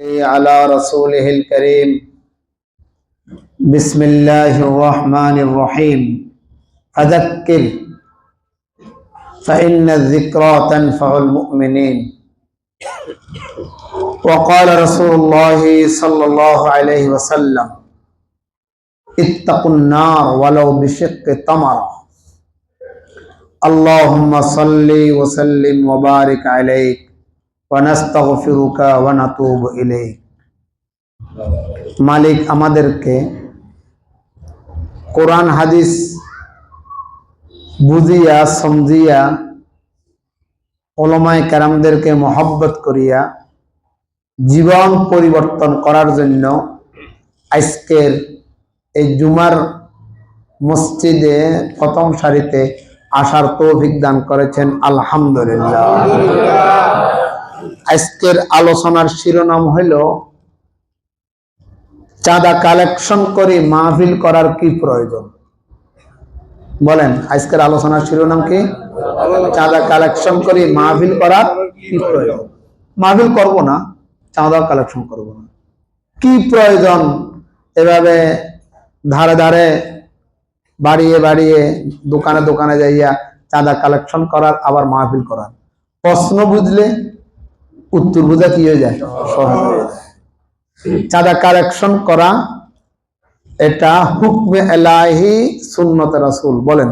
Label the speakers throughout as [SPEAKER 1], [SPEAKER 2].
[SPEAKER 1] على رسوله الكريم. بسم الله الرحمن الرحيم. فذكر فإن الذكرى تنفع المؤمنين. وقال رسول الله صلى الله عليه وسلم اتقوا النار ولو بشق تمرة. اللهم صل وسلم وبارك عليك. মালিক আমাদেরকে কোরআন, হাদিস বুঝিয়া, সমঝিয়া ওলমায় কেরামদেরকে মহব্বত করিয়া জীবন পরিবর্তন করার জন্য আজকের এই জুমার মসজিদে প্রথম সারিতে আসার তৌফিক দান করেছেন, আলহামদুলিল্লাহ। আজকের আলোচনার শিরোনাম হইল, চাঁদা কালেকশন করে মাহফিল করার কি প্রয়োজন? বলেন, আজকের আলোচনার শিরোনাম কি? চাঁদা কালেকশন করে মাহফিল করার কি প্রয়োজন? মাহফিল করব না, চাঁদা কালেকশন করব না। কি প্রয়োজন? এভাবে ধারে ধারে বাড়িয়ে বাড়িয়ে দোকানে দোকানে যাইয়া চাঁদা কালেকশন করার, আবার মাহফিল করার। প্রশ্ন বুঝলে উত্তর বোঝা কি হয়ে যায়? চাঁদা কালেকশন করা, এটা হুকমে এলাহি সুন্নত রাসূল, বলেন।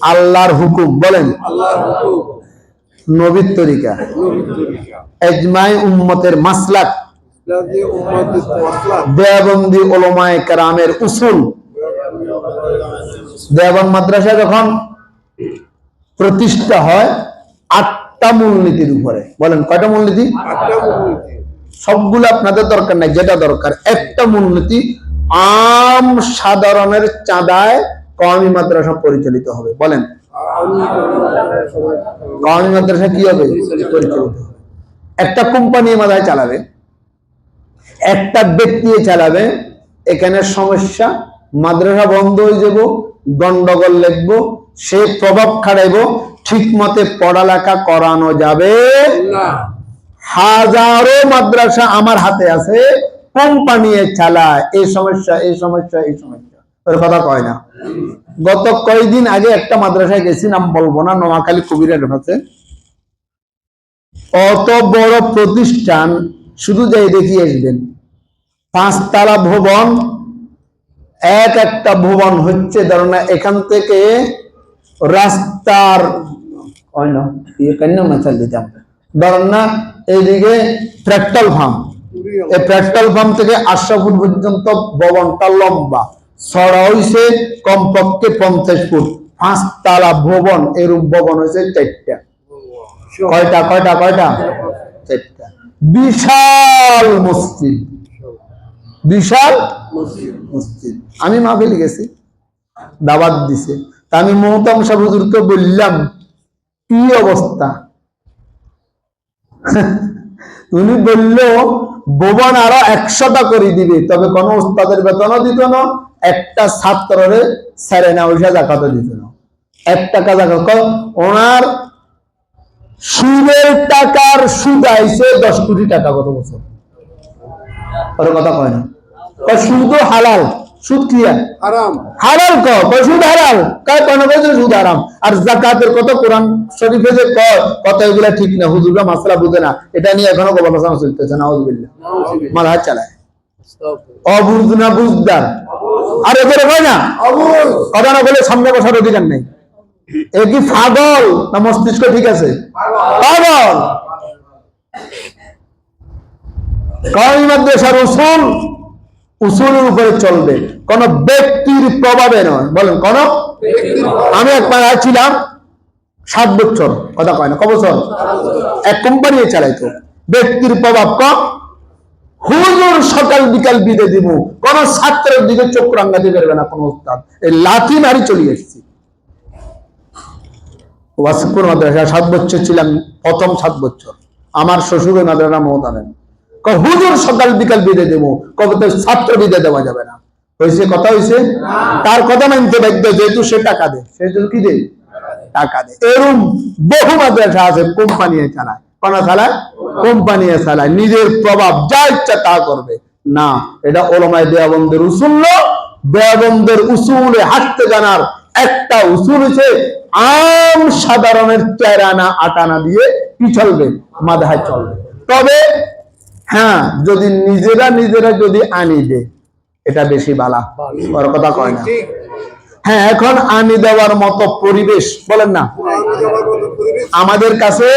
[SPEAKER 1] আল্লাহর হুকুম, বলেন। নবীর তরিকা। এজমাই উম্মতের মাসলাক। দেওবন্দি ওলমায়ে কেরামের উসুল। দেওবন্দ মাদ্রাসা যখন প্রতিষ্ঠা হয় আটটা মূলনীতির উপরে? বলেন কয়টা মূলনীতি? সবগুলো আপনাদের দরকার নাই যেটা দরকার। একটা মূলনীতি আম সাধারণের চাঁদায় কওমি মাদ্রাসা পরিচালিত হবে। বলেন কওমি মাদ্রাসা কি হবে? পরিচালিত হবে। একটা কোম্পানি মাথায় চালাবে একটা ব্যক্তি চালাবে এখানে সমস্যা মাদ্রাসা বন্ধ হয়ে যাব গন্ডগোল লিখব সে প্রভাব খাড়াইব ঠিক মতে পড়ালেখা করানো যাবে। হাজারো মাদ্রাসা আমার হাতে আছে কোম্পানি চালায়। এই সমস্যা এই সমস্যা এই সমস্যা। ওর কথা কয় না। গত কয়েকদিন আগে একটা মাদ্রাসায় গেছি নাম বলব না নোয়াখালী কবিরের কাছে অত বড় প্রতিষ্ঠান শুধু যাই দেখিয়ে আসবেন। পাঁচতলা ভবন এক একটা ভবন হচ্ছে ধরো না এখান থেকে রাস্তার ইয়ে কেন মাচাল দিতাম? ধরেন না এইদিকে পেট্রোল পাম্প। এই পেট্রোল পাম্প থেকে আটশো ফুট পর্যন্ত ভবনটা লম্বা। ছড়া হইছে কমপক্ষে পঞ্চাশ ফুট। পাঁচতলা ভবন এরূপ ভবন হয়েছে চারটা। কয়টা কয়টা কয়টা? চারটা। বিশাল মসজিদ। বিশাল মসজিদ। আমি মাহফিল গেছি। দাবাত দিছে। আমি সাহেব হুজুরকে বললাম, কি অবস্থা? উনি বলল ভবন আরও একশোটা করে দিবে, তবে কোন উস্তাদের বেতনও দিত না, একটা ছাত্ররে স্যারে না ওইসা জাকাতও দিত না। এক টাকা জাকাত ওনার সুদের টাকার সুদ আইছে দশ কোটি টাকা গত বছর। ওর কথা কয় না। সুদ হালাল। সুদ কি
[SPEAKER 2] হারাম।
[SPEAKER 1] হালাল ক সুদ কয় কোন বলছে সুদ হারাম। আর জাকাতের কত কোরআন শরীফে যে কয় কত এগুলা ঠিক না হুজুররা মাসলা বুঝে না। এটা নিয়ে এখনও গবেষণা চলতেছে না মাল হাত চালায়। অবুঝ না বুঝদার? আর এদের হয় না? কথা না বলে সামনে বসার অধিকার নেই। এ কি পাগল না মস্তিষ্ক ঠিক আছে? পাগল। কওমি মাদ্রাসার উসুল? উসুলের উপরে চলবে। কোন ব্যক্তির প্রভাবে নয়। বলেন, কোন আমি একবার ছিলাম, সাত বছর, কথা কয় না, ক বছর? এক কোম্পানি চালাইতো। ব্যক্তির প্রভাব কম হুজুর সকাল বিকাল বিদে দিব। কোন ছাত্রের দিকে চোখ রাঙ্গাতে পারবে না, কোন উস্তাদ। এই লাঠি মারি চলে এসেছি। ওয়াসিপুর মাদ্রাসা, সাত বছর ছিলাম, প্রথম সাত বছর। আমার শ্বশুর ওই মাদ্রাসা মহতানেন হুজুর সকাল বিকাল বিদে দেবো। কবে তো ছাত্র বিদে দেওয়া যাবে না। হয়েছে কথা হয়েছে তার কথা মানতে বাধ্য, যেহেতু সে টাকা দেয়। সে কি দেয়? টাকা দেয়। এরম বহু মাদ্রাসা আছে, কোম্পানি চালায়। কোন চালায়? কোম্পানি চালায়। নিজের প্রভাব, যা ইচ্ছা তা করবে। না, এটা ওলমায় উসুল। দেয়াবন্দের উসুলে হাঁটতে জানার একটা উসুল হচ্ছে আম সাধারণের চেরানা আটানা দিয়ে কি চলবে? মাথায় চলবে। তবে হ্যাঁ যদি নিজেরা নিজেরা যদি আনি দে এটা বেশি বালা। ওর কথা কয় না। হ্যাঁ এখন আনি দেওয়ার মতো পরিবেশ বলেন না। আমাদের কাছে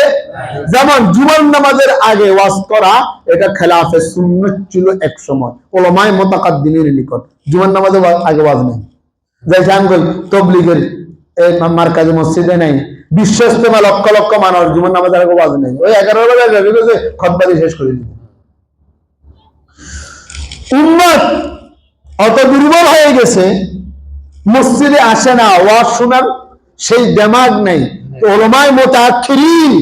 [SPEAKER 1] যেমন জুমার নামাজের আগে ওয়াজ করা এটা খেলাফে সুন্নত ছিল এক সময়। ওলামায় মোতাকাদ্দিনের নিকট। জুমার নামাজের আগে ওয়াজ নেই। আমি কই তবলিগের এই মার্কাজে মসজিদে নেই। বিশ্ব ইস্তেমা লক্ষ লক্ষ মানুষ জুমার নামাজের আগে ওয়াজ নেই। ওই এগারো বাজে খতবাদি শেষ করে দিবে। উম্মত অত দুর্বল হয়ে গেছে, মসজিদে আসে না, ওয়াজ শোনার সেই দেমাগ নেই। ওলমায় মোতাক্ষিরিন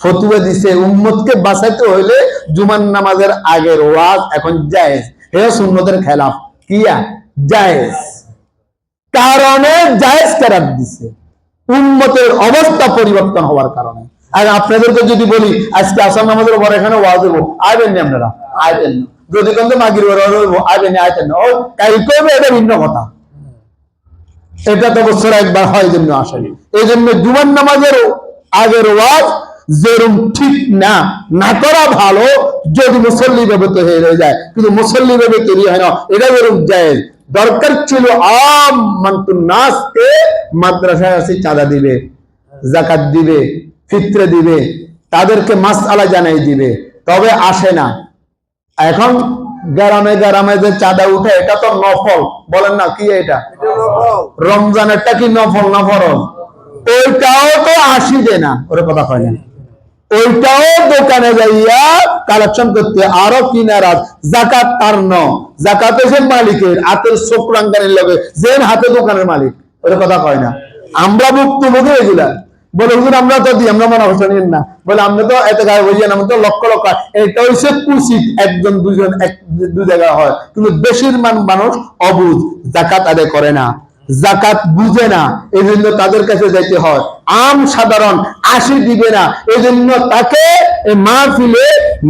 [SPEAKER 1] ফতুয়া দিছে, উম্মতকে বাঁচাইতে হইলে জুমার নামাজের আগের ওয়াজ এখন জায়েজ। হে সুন্নতের খেলাফ, কিয়া? জায়েজ। কারণে জায়েজ করার দিছে। উম্মতের অবস্থা পরিবর্তন হওয়ার কারণে। আর আপনাদেরকে যদি বলি, আজকে আসাম নামাজের পর এখানে ওয়াজ দেবো। আইবেন না আপনারা? আইবেন না। যদি কিন্তু মাগির আইবেন না আইতেন ও কাই করবে এটা ভিন্ন কথা। এটা তো বছর একবার হয় জন্য আসেনি। এই জন্য জুমার নামাজের আগের ওয়াজ যেরম ঠিক না না করা ভালো, যদি মুসল্লি তৈরি হয়ে যায়। কিন্তু মুসল্লি ভাবে তৈরি হয় না, এটা যেরকম যায় দরকার ছিল আম নাসকে মাদ্রাসায় আসি চাঁদা দিবে, জাকাত দিবে, ফিত্রে দিবে, তাদেরকে মাস আলা জানাই দিবে। তবে আসে না। এখন গ্রামে গ্রামে যে চাঁদা উঠে এটা তো নফল। বলেন না কি এটা? রমজানেরটা কি নফল না ফরজ? ওইটাও তো আসি দে না। ওরে কথা কয় না। ওইটাও দোকানে যাইয়া কালেকশন করতে আরও কিনারাত জাকাত তার ন। জাকাত হচ্ছে মালিকের হাতের চোখ রাঙ্গানির লগে যে হাতে দোকানের মালিক। ওরে কথা কয় না। আমরা মুখে এগুলা। বলে, হুজুর, আমরা তো দিই, আমরা মনে হচ্ছে নিন না। বলে, আমরা তো এত গায়ে না, আমরা তো লক্ষ লক্ষ এটা হচ্ছে কুচিত একজন দুজন এক দু জায়গায় হয়। কিন্তু বেশিরভাগ মানুষ অবুঝ জাকাত আদায় করে না জাকাত বুঝে না এই জন্য তাদের কাছে যাইতে হয়। আম সাধারণ, আশি দিবে না এই জন্য তাকে মাহফিলে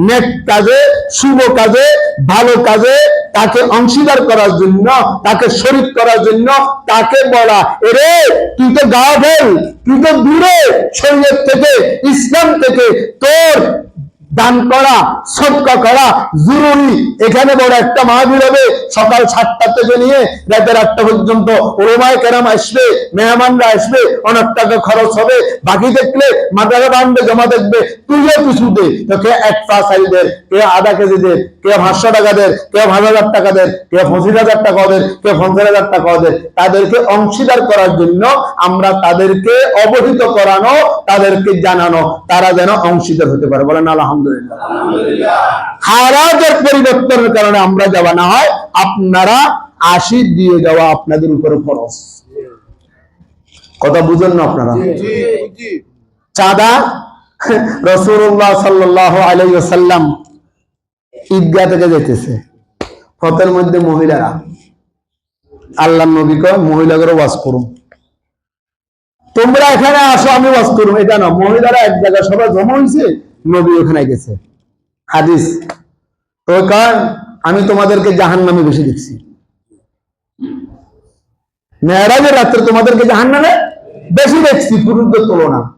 [SPEAKER 1] নেক কাজে, শুভ কাজে, ভালো কাজে তাকে অংশীদার করার জন্য, তাকে শরীর করার জন্য, তাকে বলা এরে তুই তো গা ভেল তুই তো দূরে শরীর থেকে, ইসলাম থেকে তোর দান করা, সৎকা করা জরুরি। এখানে বড় একটা মাহবিল হবে। সকাল সাতটা থেকে নিয়ে রাতের আটটা পর্যন্ত ওরমায় কেরাম আসবে, মেহমানরা আসবে, অনেক টাকা খরচ হবে। বাকি দেখলে মাদ্রাসা বান্ধবে জমা দেখবে, তুইও কিছু দে। তো কে এক পা সারি দের কে আধা কেজি দের কে পাঁচশো টাকা দের কে পাঁচ হাজার টাকা দের কে পঁচিশ হাজার টাকা দের কে পঞ্চাশ হাজার টাকা দের তাদেরকে অংশীদার করার জন্য আমরা তাদেরকে অবহিত করানো, তাদেরকে জানানো, তারা যেন অংশীদার হতে পারে। বলেন আলহামদুলিল্লাহ। হারাজের পরিবর্তনের কারণে আমরা যাওয়া না হয় আপনারা আশি দিয়ে যাওয়া আপনাদের উপরে খরচ কথা বুঝেন না আপনারা? চাঁদা রসুল্লাহ সাল্লাহ আলাইসাল্লাম ঈদগাহ থেকে যেতেছে। ফতের মধ্যে মহিলারা আল্লাহ নবী কয় মহিলাদেরও বাস করুন। তোমরা এখানে আসো আমি বাস করুন। এটা না মহিলারা এক জায়গায় সবাই জমা হয়েছে নবী ওখানে গেছে। হাদিস। তো কয়, আমি তোমাদেরকে জাহান নামে বেশি দেখছি। মেয়েরাজের রাত্রে তোমাদেরকে জাহান নামে বেশি দেখছি, পুরুষদের তুলনা।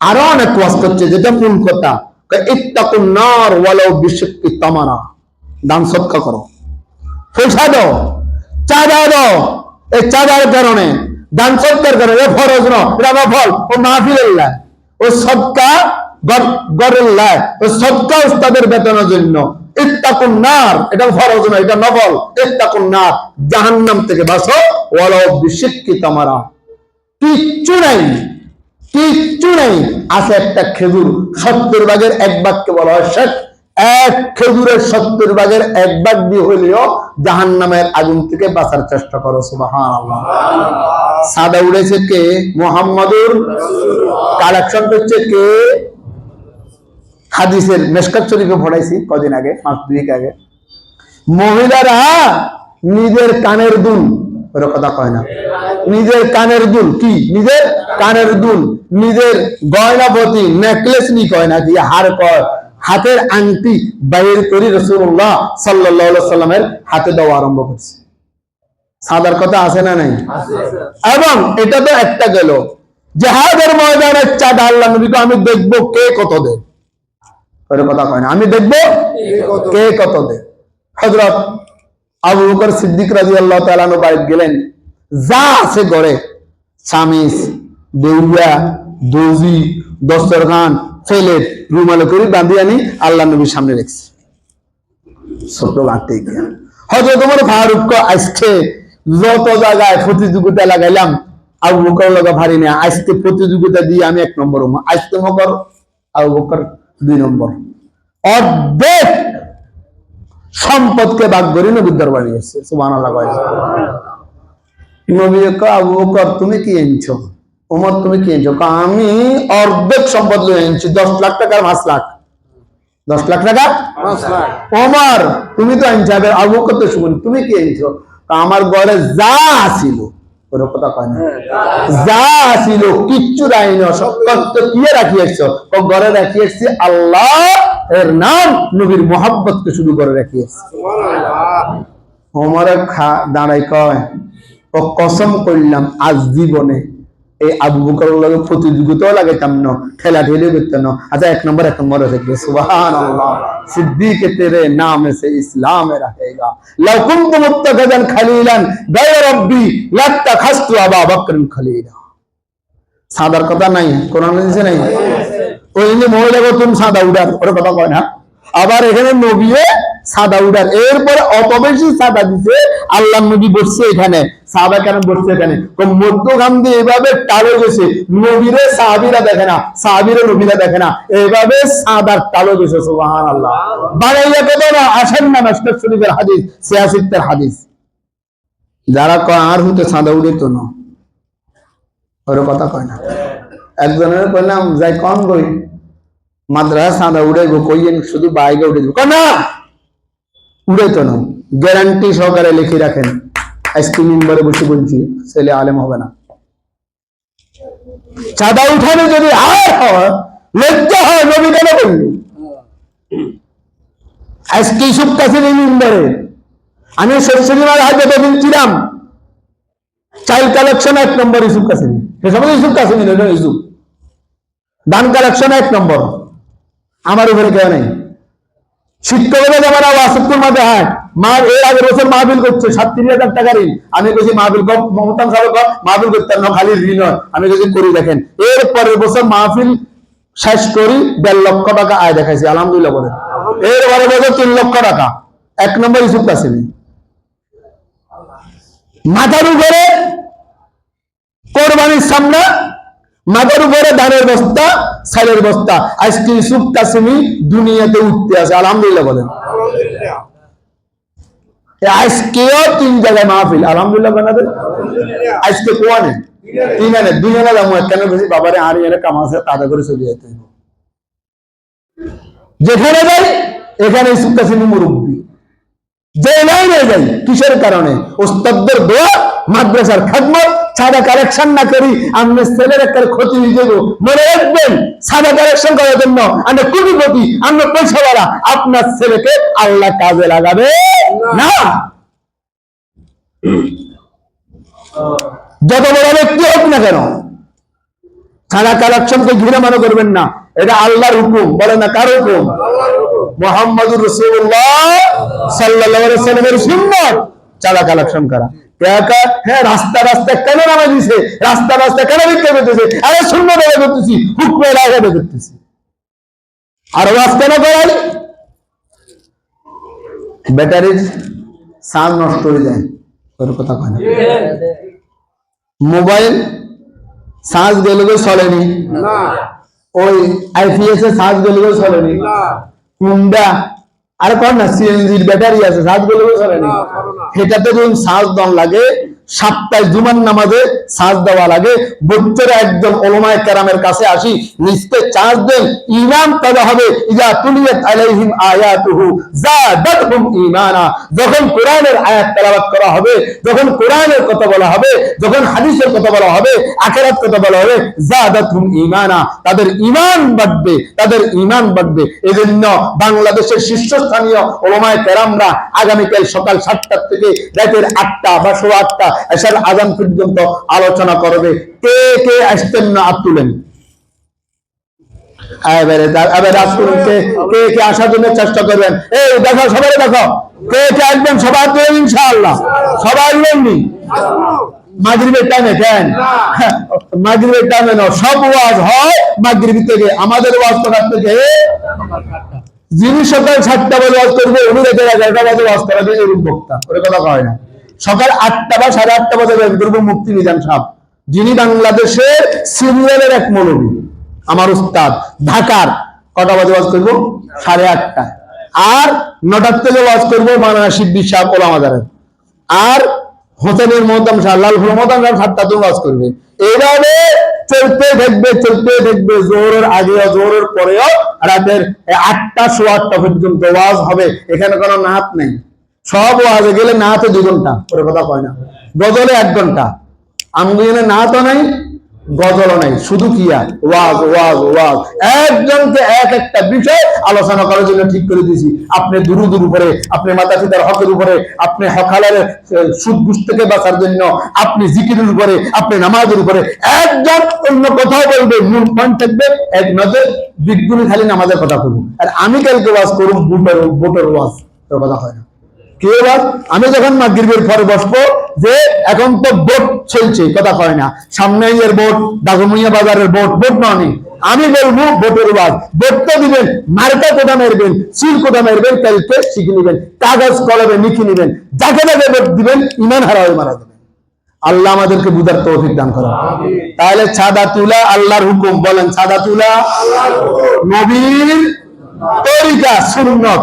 [SPEAKER 1] আরও অনেক ওয়াজ করছে, যেটা মূল কথা। তামারা। দান সৎকা করো। দাও। দাও। এই কারণে, দান সৎকার ফরজ ন এটা ফল ও মাহফিলের লাই ও সৎকা জন্য। এটা জাহান্নাম থেকে একটা খেজুর, সত্তর ভাগের এক ভাগকে বলা হয় শেখ। এক খেজুরের সত্তর ভাগের এক ভাগ দিয়ে হইলেও জাহান নামের আগুন থেকে বাঁচার চেষ্টা করো সাদা উড়েছে কে? মোহাম্মদুর কালেকশন করছে কে? হাদিসের মেসকাত শরীফে পড়াইছি কদিন আগে, মাস দুয়েক আগে। মহিলারা নিজের কানের দুল, ওর কথা কয় না। নিজের কানের দুল, কি? নিজের কানের দুল, নিজের গয়নাপতি নেকলেস নি কয় নাকি হার কয়। হাতের আংটি বাইর করি রসুল্লাহ সাল্লাহ সাল্লামের হাতে দেওয়া আরম্ভ করছে। সাদার কথা আছে না নাই? এবং এটা তো একটা গেল। জাহাজের ময়দানের চাঁদা, আল্লাহ নবীকে আমি দেখব কে কত দেয়। ওর কথা কয় না আমি কে কত দেয় হজরত আবু বকর সিদ্দিক রাজি আল্লাহ তালানো গেলেন যা আছে গড়ে দর্জি দস্তরখান ফেলেট রুমালে করে বাঁধি আনি আল্লাহ নবীর সামনে রেখেছে ছোট বাঁধতে গিয়া হয়তো তোমার ফারুক আজকে যত জায়গায় প্রতিযোগিতা লাগাইলাম, আবু বকর লগা ভারি না। আজকে প্রতিযোগিতা দিয়ে আমি এক নম্বর আজকে মকর আবু বকর দুই নম্বর। অর্ধেক সম্পদকে ভাগ করে নবীর দরবারে এসেছে। নবী আবু বকর, তুমি কি এনেছো? ওমর তুমি কি এনেছো? আমি অর্ধেক সম্পদ লয়ে এনেছি। দশ লাখ টাকার পাঁচ লাখ। দশ লাখ টাকা ওমর তুমি তো আনছো আবু বকর তো শুনুন, তুমি কি এনেছো? আমার ঘরে যা ছিল ওর কথা কয় না যা ছিল কিচ্ছু রাইন সত্য কিয়ে রাখি এসছো ও ঘরে রাখি এসছি আল্লাহ এর নাম নবীর মোহাব্বতকে শুরু করে রাখি এসছি ওমরে খা দাঁড়াই কয় ও কসম করলাম আজ জীবনে এই আবু বকর লাগে প্রতিযোগিতাও লাগাইতাম না খেলা ঠেলে করতাম আচ্ছা এক নম্বর এক নম্বর থাকবে গেল আবার এখানে নবী সাদা উড়ার। এরপরে অত বেশি সাদা দিছে আল্লাহ নবী বসছে এখানে। সাদা কেন বসছে এখানে? দিয়ে এভাবে টালে গেছে। নবীরে সাহাবিরা দেখে না সাহাবিরে নবীরা দেখে না। এভাবে সাদার টালো গেছে সুবহান আল্লাহ কথা না আসেন না নস্কর শরীফের হাদিস সিয়াসিত্তের হাদিস। যারা কয় আর হতে সাদা উড়ে তো না? ওর কথা কয় না। একজনের কইলাম যাই কম গই মাদ্রাসা সাদা উড়ে গো কইয়েন শুধু বাইকে উড়ে দিব। না উড়ে তো না। গ্যারান্টি সহকারে লিখে রাখেন। আজকে মেম্বারে বসে বলছি, ছেলে আলেম হবে না। চাঁদা উঠানে যদি আর হয়, লজ্জা হয় নবী কেন বললি আজকে ইসুফ কাছে মেম্বারে। আমি শরীর হাতে যতদিন ছিলাম চাইল্ড কালেকশন এক নম্বর ইসুফ কাসিমি সে সময় ইসুফ কাসিমি ইসুফ দান কালেকশন এক নম্বর। আমার উপরে কেউ নেই। শিক্ষকের আমার ওয়াসত্তর মাঝে হাট মা এর আগের বছর মাহবিল করছে, সাতত্রিশ হাজার টাকা ঋণ। আমি কেছি মাহবিল সাহেব মাহবিল করতেন না, খালি ঋণ হয়। আমি কেছি করি, দেখেন। এর পরের বছর মাহফিল শেষ করি, দেড় লক্ষ টাকা আয় দেখাইছি, আলহামদুলিল্লাহ বলে এর পরের বছর তিন লক্ষ টাকা। এক নম্বর ইসুফ কাসিমি মাথার উপরে কোরবানির সামনে, মাথার উপরে ধানের বস্তা সালের বস্তা। আজকে ইসুফ কাসিমি দুনিয়াতে উঠতে আছে আলহামদুলিল্লাহ বলেন। আজকেও তিন জায়গায় মাহফিল। আলহামদুলিল্লাহ বানাদের আজকে তিন আনে দুই দাম কেন বেশি বাবারে আর এনে তাদের করে চলে যেতে যেখানে যাই, এখানে মুরব্বী। যে যাই, কিসের কারণে? ওস্তাদদের দোয়া, মাদ্রাসার খাদমত সাদা কালেকশন না করি আপনি ছেলের একটা ক্ষতি যাব। মনে রাখবেন, সাদা কালেকশন করার জন্য আমি কোটিপতি আমি পয়সাওয়ালা। আপনার ছেলেকে আল্লাহ কাজে লাগাবে না। যত বড় ব্যক্তি হোক না কেন, সাদা কালেকশনকে ঘিরে মনে করবেন না। এটা আল্লাহর হুকুম, বলে না কার হুকুম? মোহাম্মদুর রসুল্লাহ আলাইহি সাল্লামের সুন্নাত। চাঁদা কালেকশন করা। হ্যাঁ রাস্তা রাস্তা কেন নামা দিছে? রাস্তা রাস্তা কেন বিক্রি করতেছে? আরে শূন্য বেড়ে করতেছি হুকমের আগে করতেছি। আর ওয়াজ কেন করাই? ব্যাটারির সাউন্ড নষ্ট হয়ে যায়। ওর কথা কয় না। মোবাইল চার্জ গেলে চলেনি। ওই আইপিএস এর চার্জ গেলে চলেনি। হুন্ডা আর কর না সিএনজির ব্যাটারি আছে চার্জ চলেনি সেটাতে যখন চার্জ দম লাগে সাতটায় জুমার নামাজে সাজ দেওয়া লাগে। বচ্চারা একজন ওলমায় কেরামের কাছে আসি লিস্টে চার্জ দেন ইমান তবে হবে। ইজা তুলিয়াত আলাইহিম আয়াতুহু জাদাতহুম ঈমানা। যখন কোরআনের আয়াত তেলাওয়াত করা হবে, যখন কোরআনের কথা বলা হবে, যখন হাদিসের কথা বলা হবে, আখিরাত কথা বলা হবে, জাদাতহুম ঈমানা। তাদের ঈমান বাড়বে, তাদের ঈমান বাড়বে। এজন্য বাংলাদেশের শীর্ষস্থানীয় ওলামায়ে কেরামরা আগামীকাল সকাল সাতটা থেকে রাতের আটটা বা সোয়া আটটা এসার আজান পর্যন্ত আলোচনা করবে। কে কে আসতেন না হাত তুলেন টাইমে না সব ওয়াজ হয় থেকে। আমাদের ওয়াজ সকাল সাতটা বাজে ওয়াজ করবে, উনি এগারোটা বাজে ওয়াজ এরকম বক্তা ওরে কথা কয় না। সকাল আটটা বা সাড়ে আটটা বাজে ওয়াজ করব মুক্তি নিজাম সাহেব, যিনি বাংলাদেশের সিরিয়ালের এক মৌলবী, আমার উস্তাদ, ঢাকার, কটা বাজে ওয়াজ করব? সাড়ে আটটা। আর নটার থেকে ওয়াজ করব মানানা শিব্বি সাহেব ওলামাদারের আর হোসেনের মহতাম শাহ লাল মহতাম শাহ সাতটা তো ওয়াজ করবে। এইভাবে চলতে দেখবে চলতে দেখবে জোরের আগে জোরের পরেও, রাতের আটটা, সোয়া আটটা পর্যন্ত ওয়াজ হবে। এখানে কোনো নাচ নেই। সব ওয়াজে গেলে নাচে দুই ঘণ্টা, ওর কথা কয় না। গজলে এক ঘণ্টা। আমগুলিনে নাচও নাই, গজলও নাই। শুধু কি আর? ওয়াজ ওয়াজ ওয়াজ। একজনকে এক একটা বিষয় আলোচনা করার জন্য ঠিক করে দিয়েছি। আপনি দুরু দুরু উপরে, আপনি মাতা পিতার হকের উপরে, আপনি হকালের সুদ ঘুষ থেকে বাঁচার জন্য, আপনি জিকিরের উপরে, আপনি নামাজের উপরে, একজন অন্য কথাও বলবে, মূল পয়েন্ট থাকবে এক নজর বিজ্ঞানী খালি নামাজের কথা করব আর আমি কালকে ওয়াজ করুন বুটের ওয়াজ। তোর কথা হয় না। কি এবার? আমি যখন মাগরিবের পরে বসবো, যে এখন তো ভোট চলছে, কথা কয় না। সামনে এর ভোট দাগমুইয়া বাজারের ভোট ভোট নয় আমি বলব ভোটের বাদ। ভোট তো দিবেন, মার্কা কোথা মারবেন সিল কোথা মারবেন কালকে শিখে নিবেন, কাগজ কলমে লিখে নিবেন, যাকে যাকে ভোট দিবেন, ইমান হারা হয়ে মারা দেবেন আল্লাহ আমাদেরকে বুঝার তৌফিক দান করো তাহলে ছাদা তুলা আল্লাহর হুকুম, বলেন ছাদা তুলা নবীর তরিকা, সুন্নত।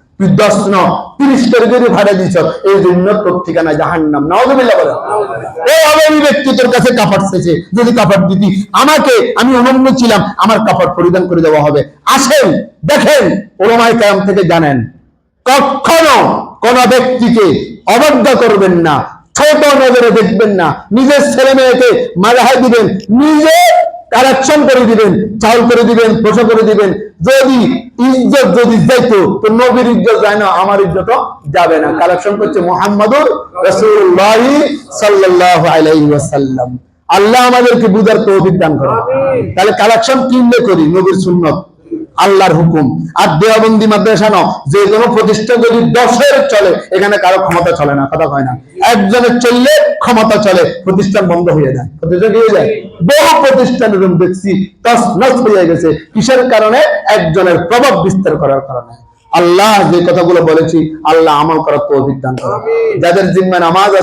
[SPEAKER 1] আমার কাপড় পরিধান করে দেওয়া হবে। আসেন, দেখেন ওলমাই কায়াম থেকে জানেন, কখনো কোন ব্যক্তিকে অবজ্ঞা করবেন না, ছোট নজরে দেখবেন না, নিজের ছেলে মেয়েকে মারাহাই দিবেন, নিজে কালেকশন করে দিবেন চাউল করে দিবেন পোষা করে দিবেন। যদি ইজ্জত যদি যাইতো তো নবীর ইজ্জত যায় না আমার ইজ্জত যাবে না। কারেকশন করছে মোহাম্মদুর রসুল্লাহ সাল্লাহ আলাইহি ওয়াসাল্লাম। আল্লাহ আমাদেরকে বুঝার তৌফিক দান করে তাহলে কালেকশন কিনলে করি নবীর সুন্নত। আল্লাহর হুকুম। আর দেওয়াবন্দি মাদ্রাসা ন যে কোনো প্রতিষ্ঠান যদি দশের চলে এখানে কারও ক্ষমতা চলে না কথা কয় না। একজনের চললে ক্ষমতা চলে প্রতিষ্ঠান বন্ধ হয়ে যায়। প্রতিষ্ঠান হয়ে যায়? বহু প্রতিষ্ঠান এরকম দেখছি তসনস হয়ে গেছে। কিসের কারণে? একজনের প্রভাব বিস্তার করার কারণে। আল্লাহ যে কথাগুলো বলেছি আল্লাহ আমল করার তো অভিজ্ঞান যাদের জিম্মা নামাজ আছে